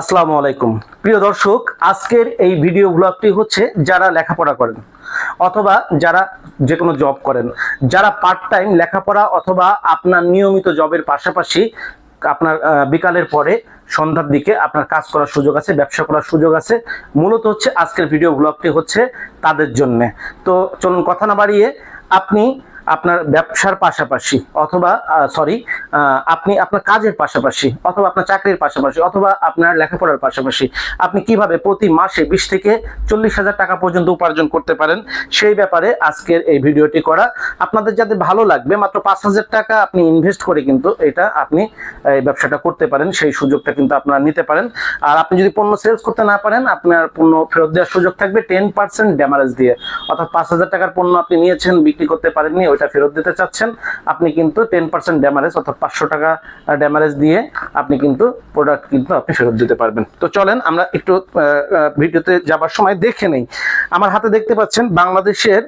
আসসালামু আলাইকুম। প্রিয় দর্শক, আজকের এই ভিডিও ব্লগটি হচ্ছে যারা লেখাপড়া করেন অথবা যারা যে কোনো জব করেন। যারা পার্ট টাইম লেখাপড়া অথবা আপনার নিয়মিত জবের পাশাপাশি আপনার বিকালের পরে সন্ধ্যার দিকে আপনার কাজ করার সুযোগ আছে, ব্যবসা করার সুযোগ আছে। মূলত হচ্ছে আজকের ভিডিও ব্লগটি হচ্ছে তাদের জন্যে। তো চলুন কথা না বাড়িয়ে, আপনি আপনার ব্যবসার পাশাপাশি অথবা সরি আপনি আপনার কাজের পাশাপাশি অথবা আপনার চাকরির পাশাপাশি অথবা আপনার লেখাপড়ার পাশাপাশি আপনি কীভাবে প্রতি মাসে বিশ থেকে চল্লিশ হাজার টাকা পর্যন্ত উপার্জন করতে পারেন, সেই ব্যাপারে আজকের এই ভিডিওটি করা। আপনাদের যাতে ভালো লাগবে, মাত্র পাঁচ হাজার টাকা আপনি ইনভেস্ট করে কিন্তু এটা আপনি এই ব্যবসাটা করতে পারেন, সেই সুযোগটা কিন্তু আপনারা নিতে পারেন। আর আপনি যদি পণ্য সেলস করতে না পারেন, আপনার পণ্য ফেরত দেওয়ার সুযোগ থাকবে টেন পার্সেন্ট ড্যামারেজ দিয়ে। অর্থাৎ পাঁচ হাজার টাকার পণ্য আপনি নিয়েছেন, বিক্রি করতে পারেননি ওইটা ফেরত দিতে চাচ্ছেন, আপনি কিন্তু টেন পার্সেন্ট ড্যামারেজ অর্থাৎ পাঁচশো টাকা ড্যামারেজ দিয়ে আপনি কিন্তু প্রোডাক্ট কিন্তু আপনি ফেরত দিতে পারবেন। তো চলেন আমরা একটু ভিডিওতে যাবার সময় দেখে নেই। আমার হাতে দেখতে পাচ্ছেন বাংলাদেশের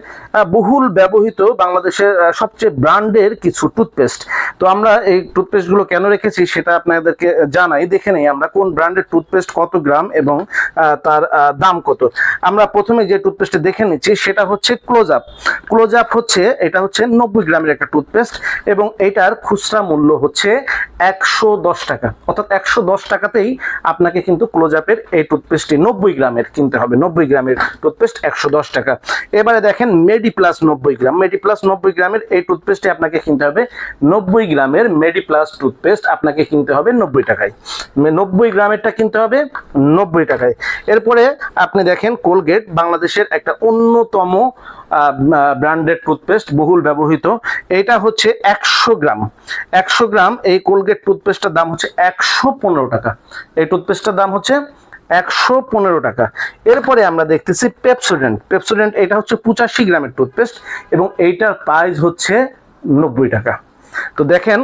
বহুল ব্যবহৃত বাংলাদেশের সবচেয়ে ব্র্যান্ডের কিছু টুথপেস্ট তো আমরা এই টুথপেস্টগুলো কেন রেখেছি সেটা আপনাদেরকে জানাই। দেখে নেই আমরা কোন ব্র্যান্ডের টুথপেস্ট কত গ্রাম এবং তার দাম কত। আমরা প্রথমে যে টুথপেস্টটা দেখে নিচ্ছি সেটা হচ্ছে ক্লোজ আপ ক্লোজ আপ হচ্ছে, এটা হচ্ছে নব্বই গ্রামের একটা টুথপেস্ট এবং এটার খুচরা মূল্য হচ্ছে একশো দশ টাকা। অর্থাৎ একশো দশ টাকাতেই আপনাকে কিন্তু ক্লোজ আপের এই টুথপেস্টটি নব্বই গ্রামের কিনতে হবে। নব্বই গ্রামের টুথপেস্ট একশো দশ টাকা। এবারে দেখেন মেডি প্লাস নব্বই গ্রাম। মেডি প্লাস নব্বই গ্রামের এই টুথপেস্টটি আপনাকে কিনতে হবে। নব্বই গ্রামের মেডি প্লাস টুথপেস্ট আপনাকে কিনতে হবে নব্বই টাকায়। নব্বই গ্রামেরটা কিনতে হবে নব্বই টাকায়। এরপরে আপনি দেখেন কোলগেট বাংলাদেশের একটা অন্যতম ব্র্যান্ডেড টুথপেস্ট বহুল ব্যবহৃত। এটা হচ্ছে একশো গ্রাম। একশো গ্রাম এই কোলগেট টুথপেস্টটার দাম হচ্ছে একশো পনেরো টাকা। এই টুথপেস্টটার দাম হচ্ছে একশো পনেরো টাকা। এরপরে আমরা দেখতেছি পেপসোডেন্ট পেপসোডেন্ট এটা হচ্ছে পঁচাশি গ্রামের টুথপেস্ট এবং এইটার প্রাইস হচ্ছে নব্বই টাকা। তো দেখেন,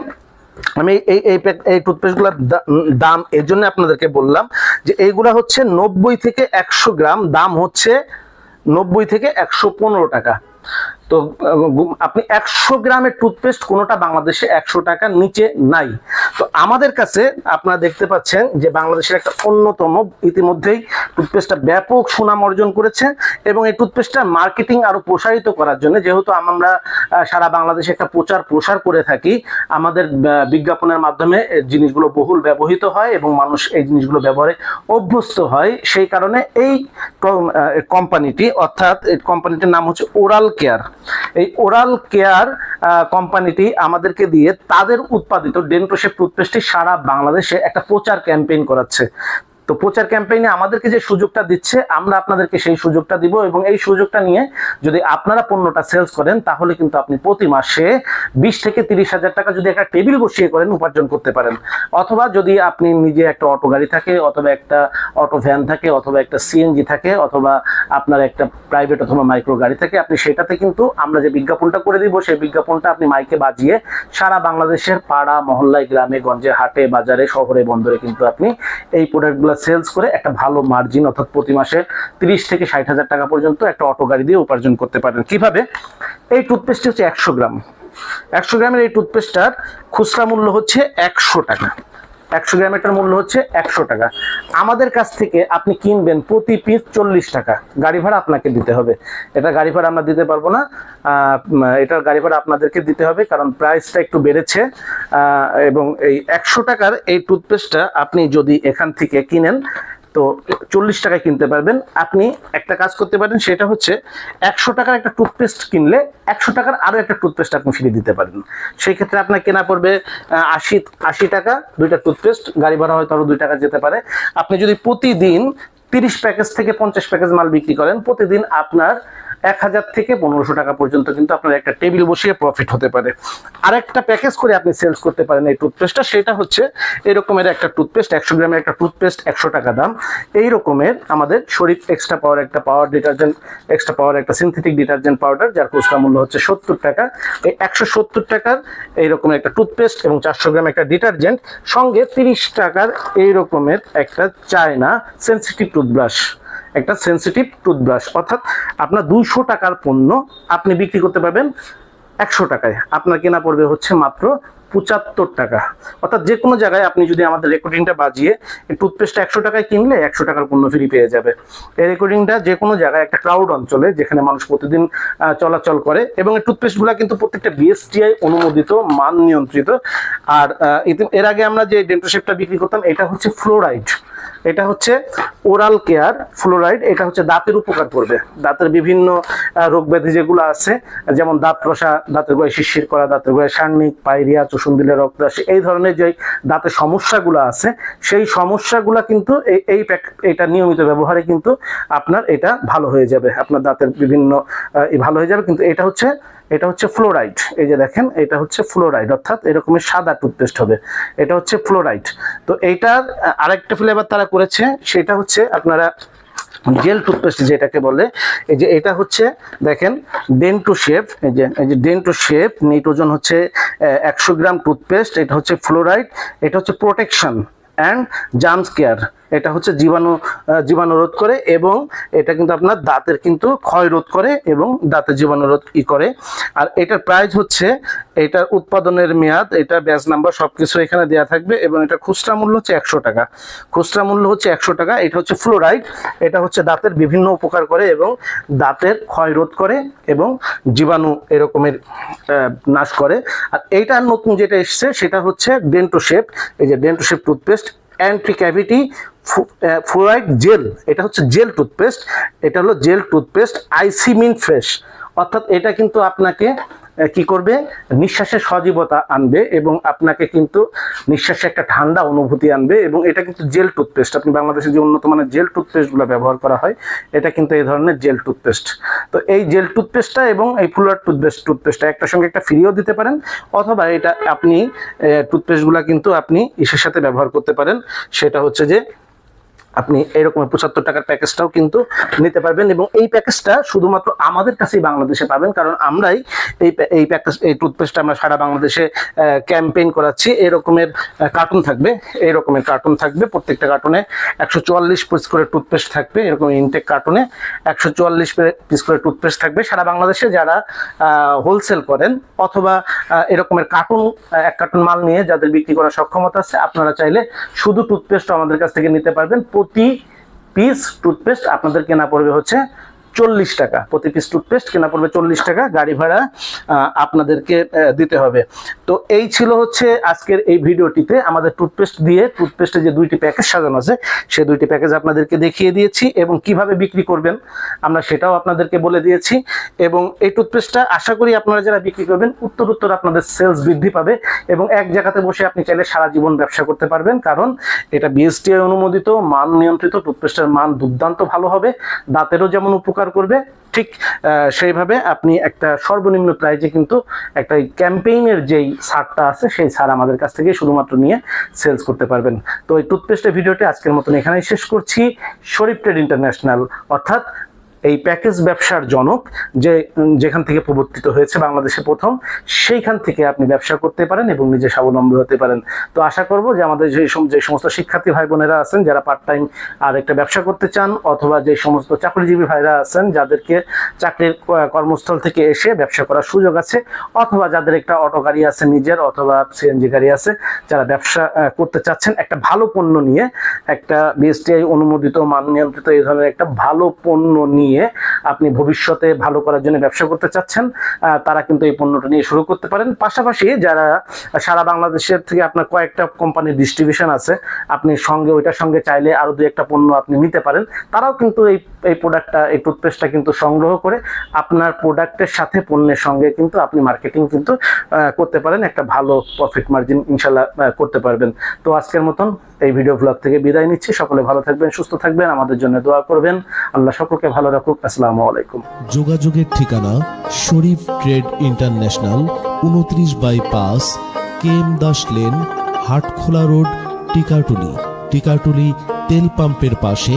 আমি এই এই এই টুথপেস্টগুলোর দাম এই জন্য আপনাদেরকে বললাম যে এইগুলা হচ্ছে নব্বই থেকে একশো গ্রাম, দাম হচ্ছে নব্বই থেকে একশো পনেরো টাকা। তো আপনি একশো গ্রামের টুথপেস্ট কোনোটা বাংলাদেশে একশো টাকার নিচে নাই। তো আমাদের কাছে আপনারা দেখতে পাচ্ছেন যে বাংলাদেশের একটা অন্যতম ইতিমধ্যেই টুথপেস্টটা ব্যাপক সুনাম অর্জন করেছে এবং এই টুথপেস্টটা মার্কেটিং আরও প্রসারিত করার জন্য, যেহেতু আমরা সারা বাংলাদেশে একটা প্রচার প্রসার করে থাকি, আমাদের বিজ্ঞাপনের মাধ্যমে জিনিসগুলো বহুল ব্যবহৃত হয় এবং মানুষ এই জিনিসগুলো ব্যবহারে অভ্যস্ত হয়। সেই কারণে এই কোম্পানিটি অর্থাৎ কোম্পানিটির নাম হচ্ছে ওরাল কেয়ার এই ওরাল কেয়ার কোম্পানিটি আমাদেরকে দিয়ে তাদের উৎপাদিত ডেন্টোশেপ টুথপেস্টটি সারা বাংলাদেশে একটা প্রচার ক্যাম্পেইন করাচ্ছে। তো প্রচার ক্যাম্পেইনে আমাদেরকে যে সুযোগটা দিচ্ছে, আমরা আপনাদেরকে সেই সুযোগটা দিব এবং এই সুযোগটা নিয়ে যদি আপনারা পণ্যটা সেলস করেন, তাহলে কিন্তু আপনি প্রতি মাসে বিশ থেকে তিরিশ হাজার টাকা যদি একটা টেবিল বসিয়ে করেন, উপার্জন করতে পারেন। অথবা যদি আপনি নিজে একটা অটো গাড়ি থাকে, অথবা একটা অটো ভ্যান থাকে, অথবা একটা সিএনজি থাকে, অথবা আপনার একটা প্রাইভেট অথবা মাইক্রো গাড়ি থাকে, আপনি সেটাতে কিন্তু আমরা যে বিজ্ঞাপনটা করে দিব, সেই বিজ্ঞাপনটা আপনি মাইকে বাজিয়ে সারা বাংলাদেশের পাড়া, মহল্লায়, গ্রামে, গঞ্জে, হাটে, বাজারে, শহরে, বন্দরে কিন্তু আপনি এই প্রোডাক্টগুলো সেলস করে একটা ভালো মার্জিন অর্থাৎ প্রতি মাসে তিরিশ থেকে ষাট হাজার টাকা পর্যন্ত একটা অটো গাড়ি দিয়ে উপার্জন করতে পারেন। কীভাবে? এই টুথপেস্টটি হচ্ছে একশো গ্রাম। একশো গ্রামের এই টুথপেস্টটার খুচরা মূল্য হচ্ছে একশো টাকা। একশো গ্রামেরটার মূল্য হচ্ছে একশো টাকা। আমাদের কাছ থেকে আপনি কিনবেন প্রতি পিস চল্লিশ টাকা। গাড়ি ভাড়া আপনাকে দিতে হবে। এটা গাড়ি ভাড়া আমরা দিতে পারব না। এটা এটার গাড়ি ভাড়া আপনাদেরকে দিতে হবে কারণ প্রাইসটা একটু বেড়েছে। এবং এই একশো টাকার এই টুথপেস্টটা আপনি যদি এখান থেকে কিনেন তো চল্লিশ টাকায় কিনতে পারবেন। আপনি একটা কাজ করতে পারেন, সেটা হচ্ছে একশো টাকার একটা টুথপেস্ট কিনলে একশো টাকার আরও একটা টুথপেস্ট আপনি ফিরে দিতে পারেন। সেই ক্ষেত্রে আপনার কেনা পড়বে আশি আশি টাকা দুইটা টুথপেস্ট, গাড়ি ভাড়া হয়তো আরও দুই টাকা যেতে পারে। আপনি যদি প্রতিদিন তিরিশ প্যাকেজ থেকে পঞ্চাশ প্যাকেজ মাল বিক্রি করেন, প্রতিদিন আপনার এক হাজার থেকে পনেরোশো টাকা পর্যন্ত কিন্তু আপনার একটা টেবিল বসিয়ে প্রফিট হতে পারে। আরেকটা প্যাকেজ করে আপনি সেলস করতে পারেন এই টুথপেস্টটা সেটা হচ্ছে এরকমের একটা টুথপেস্ট একশো গ্রামের একটা টুথপেস্ট একশো টাকা দাম। এই রকমের আমাদের শরীফ এক্সট্রা পাওয়ার একটা পাওয়ার ডিটারজেন্ট এক্সট্রা পাওয়ার একটা সিনথেটিক ডিটারজেন্ট পাউডার যার খুচরা মূল্য হচ্ছে সত্তর টাকা। এই একশো সত্তর টাকার এই রকমের একটা টুথপেস্ট এবং চারশো গ্রাম একটা ডিটারজেন্ট সঙ্গে তিরিশ টাকার এই রকমের একটা চায়না সেন্সিটিভ টুথব্রাশ একটা সেন্সিটিভ টুথব্রাশ অর্থাৎ আপনার দুইশো টাকার পণ্য আপনি বিক্রি করতে পারবেন একশো টাকায়। আপনার কেনা পড়বে হচ্ছে মাত্র পঁচাত্তর টাকা। অর্থাৎ যে কোনো জায়গায় আপনি যদি আমাদের রেকর্ডিংটা বাজিয়ে টুথপেস্টটা একশো টাকায় কিনলে একশো টাকার পণ্য ফ্রি পেয়ে যাবে। এই রেকর্ডিংটা যে কোনো জায়গায় একটা ক্রাউড অঞ্চলে যেখানে মানুষ প্রতিদিন চলাচল করে এবং এই টুথপেস্টগুলো কিন্তু প্রত্যেকটা বিএসটিআই অনুমোদিত, মান নিয়ন্ত্রিত। আর এর আগে আমরা যে ডেন্টোশেপটা বিক্রি করতাম, এটা হচ্ছে ফ্লোরাইড এটা হচ্ছে ওরাল কেয়ার ফ্লোরাইড এটা হচ্ছে দাঁতের উপকার করবে। দাঁতের বিভিন্ন রোগ ব্যাধি যেগুলো আছে, যেমন দাঁত রসা, দাঁতের গোড়ায় শিশির করা, দাঁতের গোড়ায় সার্নিক পাইরিয়া চুষুন দিলে রক্তাশি এই ধরনের যে দাঁতের সমস্যাগুলো আছে, সেই সমস্যাগুলো কিন্তু এই প্যাক- এটা নিয়মিত ব্যবহারে কিন্তু আপনার এটা ভালো হয়ে যাবে। আপনার দাঁতের বিভিন্ন ভালো হয়ে যাবে। কিন্তু এটা হচ্ছে এটা হচ্ছে ফ্লোরাইড এই যে দেখেন, এটা হচ্ছে ফ্লোরাইড অর্থাৎ এরকমের সাদা টুথপেস্ট হবে। এটা হচ্ছে ফ্লোরাইড তো এইটার আরেকটা ফ্লেভার তারা করেছে, সেটা হচ্ছে আপনারা জেল টুথপেস্ট যেটাকে বলে, এই যে এটা হচ্ছে, দেখেন ডেন্টো শেপ এই যে এই যে ডেন্টো শেপ নিটোজন হচ্ছে একশো গ্রাম টুথপেস্ট এটা হচ্ছে ফ্লোরাইড এটা হচ্ছে প্রোটেকশন অ্যান্ড জামস কেয়ার এটা হচ্ছে জীবাণু জীবাণু রোধ করে এবং এটা কিন্তু আপনার দাঁতের কিন্তু ক্ষয় রোধ করে এবং দাঁতের জীবাণু রোধ ই করে। আর এটার প্রাইস হচ্ছে, এটার উৎপাদনের মেয়াদ, এটা ব্যাচ নাম্বার সব কিছু এখানে দেওয়া থাকবে এবং এটা খুচরা মূল্য হচ্ছে একশো টাকা। খুচরা মূল্য হচ্ছে একশো টাকা, এটা হচ্ছে ফ্লোরাইড এটা হচ্ছে দাঁতের বিভিন্ন উপকার করে এবং দাঁতের ক্ষয় রোধ করে এবং জীবাণু এরকমের নাশ করে। আর এইটার নতুন যেটা এসছে, সেটা হচ্ছে ডেন্টোশেপ এই যে Dentoshape toothpaste anti cavity fluoride gel, এটা হচ্ছে জেল টুথপেস্ট, এটা হলো জেল টুথপেস্ট আইসিমিন ফ্রেশ। অর্থাৎ এটা কিন্তু আপনাকে কি করবে? নিঃশ্বাসের সজীবতা আনবে এবং আপনাকে কিন্তু নিঃশ্বাসে একটা ঠান্ডা অনুভূতি আনবে এবং এটা কিন্তু জেল টুথপেস্ট। আপনি বাংলাদেশে যে উন্নত মানের জেল টুথপেস্টগুলো ব্যবহার করা হয়, এটা কিন্তু এই ধরনের জেল টুথপেস্ট। তো এই জেল টুথপেস্টটা এবং এই ফুলার টুথপেস্ট, টুথপেস্টটা একটা সঙ্গে একটা ফ্রিও দিতে পারেন অথবা এটা আপনি টুথপেস্টগুলো কিন্তু আপনি ইসের সাথে ব্যবহার করতে পারেন। সেটা হচ্ছে যে আপনি এরকম পঁচাত্তর টাকার প্যাকেজটাও কিন্তু নিতে পারবেন এবং এই প্যাকেজটা শুধুমাত্র আমাদের কাছেই বাংলাদেশে পাবেন, কারণ আমরাই এই এই প্যাকেজ, এই টুথপেস্টটা আমরা সারা বাংলাদেশে ক্যাম্পেইন করাচ্ছি। এরকমের কার্টুন থাকবে এই রকমের কার্টুন থাকবে। প্রত্যেকটা কার্টুনে একশো চুয়াল্লিশ পিস করে টুথপেস্ট থাকবে, এরকম ইনটেক কার্টুনে একশো চুয়াল্লিশ পিস করে টুথপেস্ট থাকবে। সারা বাংলাদেশে যারা হোলসেল করেন অথবা এরকমের কার্টুন এক কার্টুন মাল নিয়ে যাদের বিক্রি করার সক্ষমতা আছে, আপনারা চাইলে শুধু টুথপেস্ট আমাদের কাছ থেকে নিতে পারবেন। প্রতি পিস টুথপেস্ট আপনাদের কেনা পড়বে হচ্ছে চল্লিশ টাকা। প্রতি পিস টুথপেস্ট কেনা পড়বে চল্লিশ টাকা, গাড়ি ভাড়া আপনাদেরকে দিতে হবে। তো এই ছিল হচ্ছে আজকের এই ভিডিওটিতে আমাদের টুথপেস্ট দিয়ে টুথপেস্টের যে দুইটি প্যাকেজ সাজানো আছে সেই দুইটি প্যাকেজ আপনাদেরকে দেখিয়ে দিয়েছি এবং কীভাবে বিক্রি করবেন, আমরা সেটাও আপনাদেরকে বলে দিয়েছি। এবং এই টুথপেস্টটা আশা করি আপনারা যারা বিক্রি করবেন, উত্তর উত্তর আপনাদের সেলস বৃদ্ধি পাবে এবং এক জায়গাতে বসে আপনি চাইলে সারা জীবন ব্যবসা করতে পারবেন, কারণ এটা বিএসটিআই অনুমোদিত, মান নিয়ন্ত্রিত টুথপেস্টের মান দুর্দান্ত ভালো হবে, দাঁতেরও যেমন উপকার করবে, ঠিক সেইভাবে আপনি একটা সর্বনিম্ন প্রাইজে কিন্তু একটা ক্যাম্পেইনের যেই সারটা আছে, সেই সার আমাদের কাছ থেকে শুধুমাত্র নিয়ে সেলস করতে পারবেন। তো এই টুথপেস্টের ভিডিওটি আজকের মতন এখানেই শেষ করছি। শরীফ ট্রেড ইন্টারন্যাশনাল, অর্থাৎ এই প্যাকেজ ব্যবসার জনক যে যেখান থেকে প্রবর্তিত হয়েছে বাংলাদেশে প্রথম, সেইখান থেকে আপনি ব্যবসা করতে পারেন এবং নিজে স্বাবলম্বী হতে পারেন। তো আশা করব যে আমাদের যে যে সমস্ত শিক্ষার্থী ভাই বোনেরা আছেন, যারা পার্ট টাইম আর একটা ব্যবসা করতে চান, অথবা যে সমস্ত চাকরিজীবী ভাইরা আছেন, যাদেরকে চাকরির কর্মস্থল থেকে এসে ব্যবসা করার সুযোগ আছে, অথবা যাদের একটা অটো গাড়ি আছে নিজের, অথবা সিএনজি গাড়ি আছে, যারা ব্যবসা করতে চাচ্ছেন, একটা ভালো পণ্য নিয়ে, একটা বিএসটিআই অনুমোদিত, মান নিয়ন্ত্রিত, এই ধরনের একটা ভালো পণ্য নিয়ে আপনি ভবিষ্যতে ভালো করার জন্য ব্যবসা করতে চাচ্ছেন তারা কিন্তু এই পণ্যটা নিয়ে শুরু করতে পারেন। পাশাপাশি যারা সারা বাংলাদেশের থেকে আপনার কয়েকটা কোম্পানির ডিস্ট্রিবিউশন আছে, আপনি সঙ্গে, ওইটার সঙ্গে চাইলে আরও দু একটা পণ্য আপনি নিতে পারেন। তারাও কিন্তু এই এই প্রোডাক্টটা এই টুথপেস্টটা কিন্তু সংগ্রহ করে আপনার প্রোডাক্টের সাথে পণ্যের সঙ্গে কিন্তু আপনি মার্কেটিং কিন্তু করতে পারেন, একটা ভালো প্রফিট মার্জিন ইনশাল্লাহ করতে পারবেন। তো আজকের মতন এই ভিডিও ব্লগ থেকে বিদায় নিচ্ছি। সকলে ভালো থাকবেন, সুস্থ থাকবেন, আমাদের জন্য দোয়া করবেন। আল্লাহ সকলকে ভালো রাখুক। আসসালামু আলাইকুম। যোগাযোগের ঠিকানা শরীফ ট্রেড ইন্টারন্যাশনাল, উনত্রিশ বাই পাঁচ K M Das lane, Hatkhola road, Tikatuli. Tikatuli তেল পাম্পের পাশে